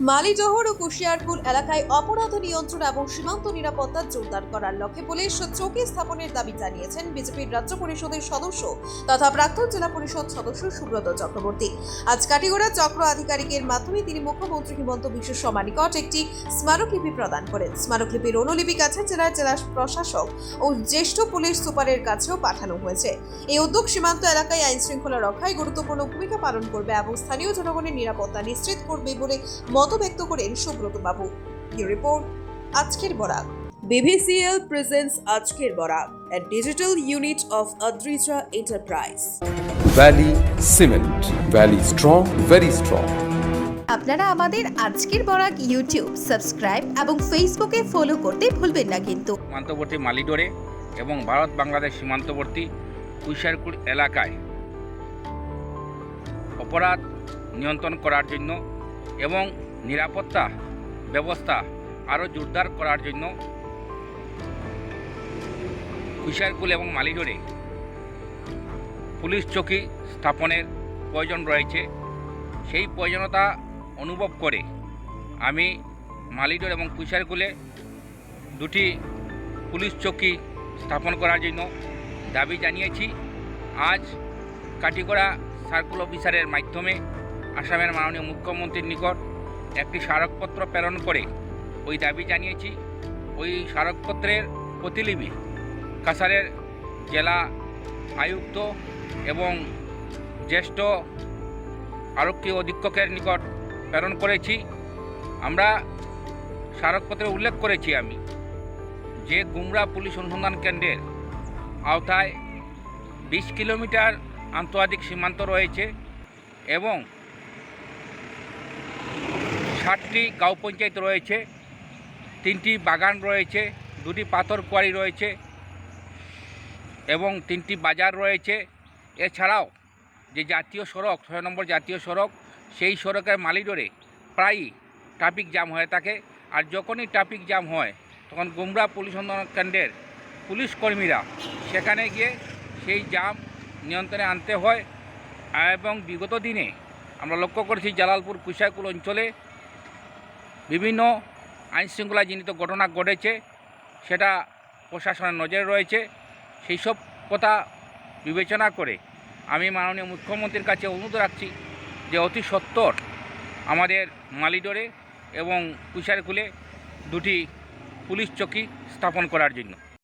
মালিজহর ও কুশিয়ারপুর এলাকায় অপরাধ নিয়ন্ত্রণ এবং সীমান্ত নিরাপত্তা জোরদার করার লক্ষ্যে পুলিশ চৌকি স্থাপনের দাবি জানিয়েছেন বিজেপির রাজ্য পরিষদের সদস্য তথা প্রাক্তন জেলা পরিষদ সদস্য সুব্রত চক্রবর্তী। আজ কাটিগড়া চক্র আধিকারিকের মাধ্যমে তিনি মুখ্যমন্ত্রী হিমন্ত বিশ্ব শর্মা নিকট একটি স্মারকলিপি প্রদান করেন। স্মারকলিপির অনুলিপি কাছে জেলার জেলা প্রশাসক ও জ্যেষ্ঠ পুলিশ সুপারের কাছেও পাঠানো হয়েছে। এই উদ্যোগ সীমান্ত এলাকায় আইন শৃঙ্খলা রক্ষায় গুরুত্বপূর্ণ ভূমিকা পালন করবে এবং স্থানীয় জনগণের নিরাপত্তা নিশ্চিত করবে বলে মত ব্যক্ত করেন সুব্রত বাবু রিপোর্ট আজকের বরাক বিভিসিএল প্রেজেন্স আজকের Barak a digital unit of Adrija Enterprise. Valley Cement. Valley strong, very strong. আপনারা আমাদের আজকের বরাক ইউটিউব সাবস্ক্রাইব এবং ফেসবুকে ফলো করতে ভুলবেন না কিন্তু সীমান্তবর্তী মালিডোরে এবং ভারত বাংলাদেশ সীমান্তবর্তী কুইশারকুল এলাকায় অপরাধ নিয়ন্ত্রণ করার জন্য এবং নিরাপত্তা ব্যবস্থা আরও জোরদার করার জন্য কুইশারকুল এবং মালিডোরে পুলিশ চৌকি স্থাপনের প্রয়োজন রয়েছে। সেই প্রয়োজনীয়তা অনুভব করে আমি মালিডোর এবং কুইশারকুলে দুটি পুলিশ চৌকি স্থাপন করার জন্য দাবি জানিয়েছি। আজ কাটিগড়া সার্কুল অফিসারের মাধ্যমে আসামের মাননীয় মুখ্যমন্ত্রীর নিকট একটি স্মারকপত্র প্রেরণ করে ওই দাবি জানিয়েছি, ওই স্মারকপত্রের প্রতিলিপি কাছারের জেলা আয়ুক্ত এবং জ্যেষ্ঠ আরক্ষী অধীক্ষকের নিকট প্রেরণ করেছি। আমরা স্মারকপত্রে উল্লেখ করেছি আমি যে গুমরা পুলিশ অনুসন্ধান কেন্দ্রের আওতায় বিশ কিলোমিটার আন্তর্জাতিক সীমান্ত রয়েছে এবং ষাটটি গাঁও পঞ্চায়েত রয়েছে, তিনটি বাগান রয়েছে, দুটি পাথর কোয়ারি রয়েছে এবং তিনটি বাজার রয়েছে। এছাড়াও যে জাতীয় সড়ক, ছয় নম্বর জাতীয় সড়ক, সেই সড়কের মালিডোরে প্রায়ই ট্রাফিক জ্যাম হয়ে থাকে। আর যখনই ট্রাফিক জ্যাম হয়, তখন গুমরা পুলিশ কেন্দ্রের পুলিশ কর্মীরা সেখানে গিয়ে সেই জাম নিয়ন্ত্রণে আনতে হয়। এবং বিগত দিনে আমরা লক্ষ্য করেছি, জালালপুর কুশাকুল অঞ্চলে বিভিন্ন আইনশৃঙ্খলাজনিত ঘটনা ঘটেছে, সেটা প্রশাসনের নজরে রয়েছে। সেই সব কথা বিবেচনা করে আমি মাননীয় মুখ্যমন্ত্রীর কাছে অনুরোধ রাখছি যে অতি সত্তর আমাদের মালিডোরে এবং কুশারকুলে দুটি পুলিশ চৌকি স্থাপন করার জন্য।